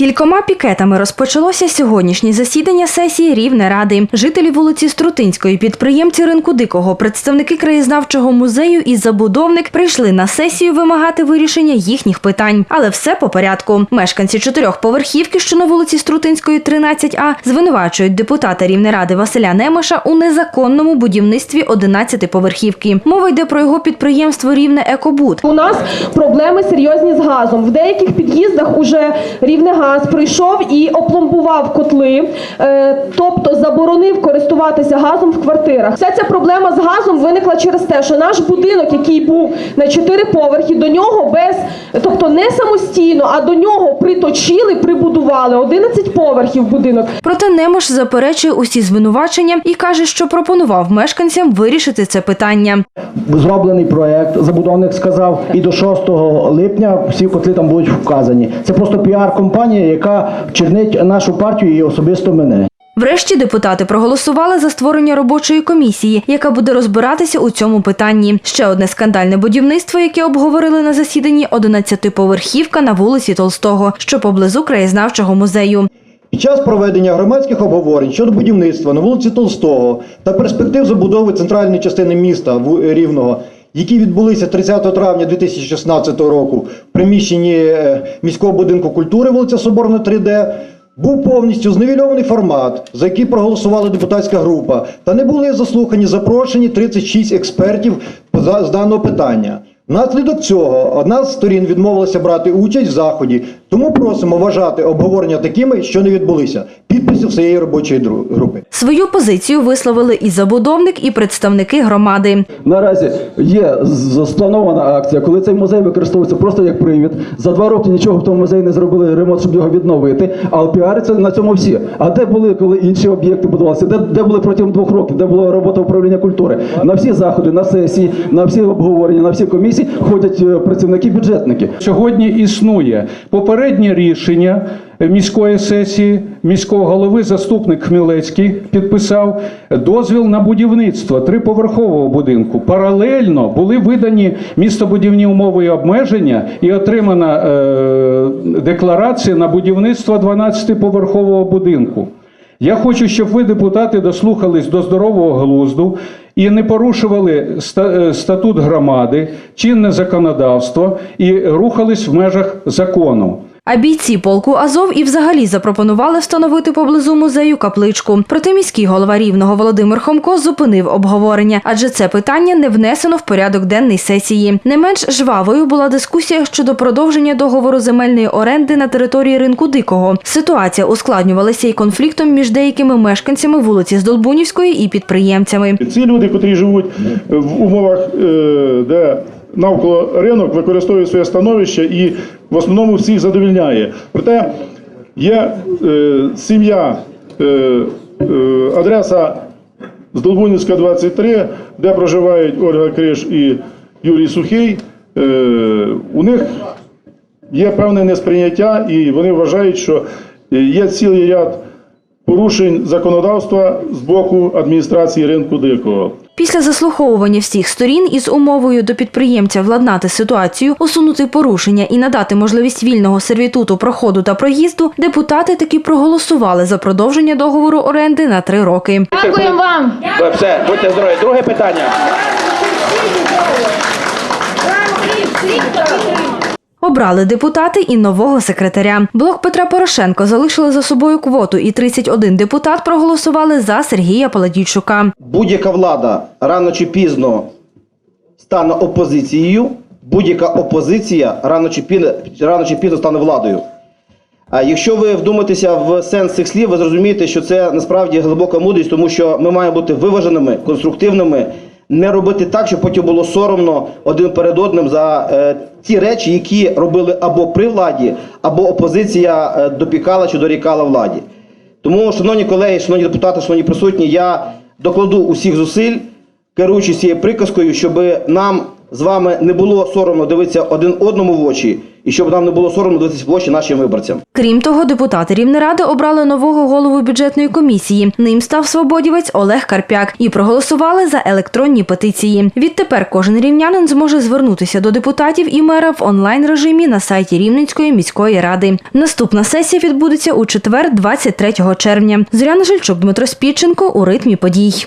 Кількома пікетами розпочалося сьогоднішнє засідання сесії Рівнеради. Жителі вулиці Струтинської, підприємці ринку Дикого, представники краєзнавчого музею і забудовник прийшли на сесію вимагати вирішення їхніх питань. Але все по порядку. Мешканці чотирьохповерхівки, що на вулиці Струтинської, 13А, звинувачують депутата Рівнеради Василя Немиша у незаконному будівництві 11-поверхівки. Мова йде про його підприємство Рівне Екобуд. У нас проблеми серйозні з газом. В деяких під'їздах уже Рівнегаз прийшов і опломбував котли, е, тобто заборонив користуватися газом в квартирах. Вся ця проблема з газом виникла через те, що наш будинок, який був на чотири поверхи, до нього без, тобто не самостійно, а до нього приточили, прибудували 11 поверхів будинок. Проте Немиш заперечує усі звинувачення і каже, що пропонував мешканцям вирішити це питання. зроблений проект, забудовник сказав, і до 6 липня всі котли там будуть вказані. Це просто піар-компанія, яка чернить нашу партію і особисто мене. Врешті депутати проголосували за створення робочої комісії, яка буде розбиратися у цьому питанні. Ще одне скандальне будівництво, яке обговорили на засіданні 11-поверхівка на вулиці Толстого, що поблизу краєзнавчого музею. Під час проведення громадських обговорень щодо будівництва на вулиці Толстого та перспектив забудови центральної частини міста Рівного, які відбулися 30 травня 2016 року в приміщенні е, міського будинку культури вулиця Соборна 3D, був повністю зневільований формат, за який проголосувала депутатська група, та не були заслухані запрошені 36 експертів з даного питання. Внаслідок цього одна з сторін відмовилася брати участь в заході, тому просимо вважати обговорення такими, що не відбулися. Підписи всієї робочої групи. Свою позицію висловили і забудовник, і представники громади. Наразі є з- спланована акція, коли цей музей використовується просто як привід. За два роки нічого в тому музеї не зробили ремонт, щоб його відновити. Але піариться на цьому всі. А де були, коли інші об'єкти будувалися? Де, де були протягом двох років? Де була робота управління культури? На всі заходи, на сесії, на всі обговорення, на всі комісії ходять е, працівники-бюджетники. Сьогодні існує попереднє рішення міської сесії, міського голови, заступник Хмілецький підписав дозвіл на будівництво триповерхового будинку. Паралельно були видані містобудівні умови і обмеження і отримана е, декларація на будівництво 12-поверхового будинку. Я хочу, щоб ви, депутати, дослухались до здорового глузду і не порушували е, статут громади, чинне законодавство і рухались в межах закону. А бійці полку Азов і взагалі запропонували встановити поблизу музею капличку. Проте міський голова рівного Володимир Хомко зупинив обговорення, адже це питання не внесено в порядок денний сесії. Не менш жвавою була дискусія щодо продовження договору земельної оренди на території ринку Дикого. Ситуація ускладнювалася і конфліктом між деякими мешканцями вулиці Здолбунівської і підприємцями. Ці люди, котрі живуть в умовах, е, де навколо ринок використовують своє становище і в основному всіх задовільняє. Проте є е, сім'я, е, е, адреса Здолбунівська, 23, де проживають Ольга Криш і Юрій Сухий. Е, у них є певне несприйняття, і вони вважають, що є цілий ряд порушень законодавства з боку адміністрації ринку дикого. Після заслуховування всіх сторін із умовою до підприємця владнати ситуацію, усунути порушення і надати можливість вільного сервітуту проходу та проїзду, депутати таки проголосували за продовження договору оренди на три роки. Дякуємо вам. Все, будьте здорові. Друге питання. Обрали депутати і нового секретаря. Блок Петра Порошенко залишили за собою квоту, і 31 депутат проголосували за Сергія Паладійчука. Будь-яка влада рано чи пізно стане опозицією, будь-яка опозиція рано чи пізно, рано чи пізно стане владою. А якщо ви вдумаєтеся в сенс цих слів, ви зрозумієте, що це насправді глибока мудрість, тому що ми маємо бути виваженими, конструктивними, не робити так, щоб потім було соромно один перед одним за е, ті речі, які робили або при владі, або опозиція е, допікала чи дорікала владі. Тому, шановні колеги, шановні депутати, шановні присутні, я докладу усіх зусиль, керуючись цією приказкою, щоб нам з вами не було соромно дивитися один одному в очі і щоб нам не було соромно дивитися очі нашим виборцям. Крім того, депутати Рівнеради обрали нового голову бюджетної комісії. Ним став свободівець Олег Карпяк і проголосували за електронні петиції. Відтепер кожен рівнянин зможе звернутися до депутатів і мера в онлайн режимі на сайті Рівненської міської ради. Наступна сесія відбудеться у четвер, 23 червня. Зоряна Жильчук, Дмитро Спідченко у ритмі подій.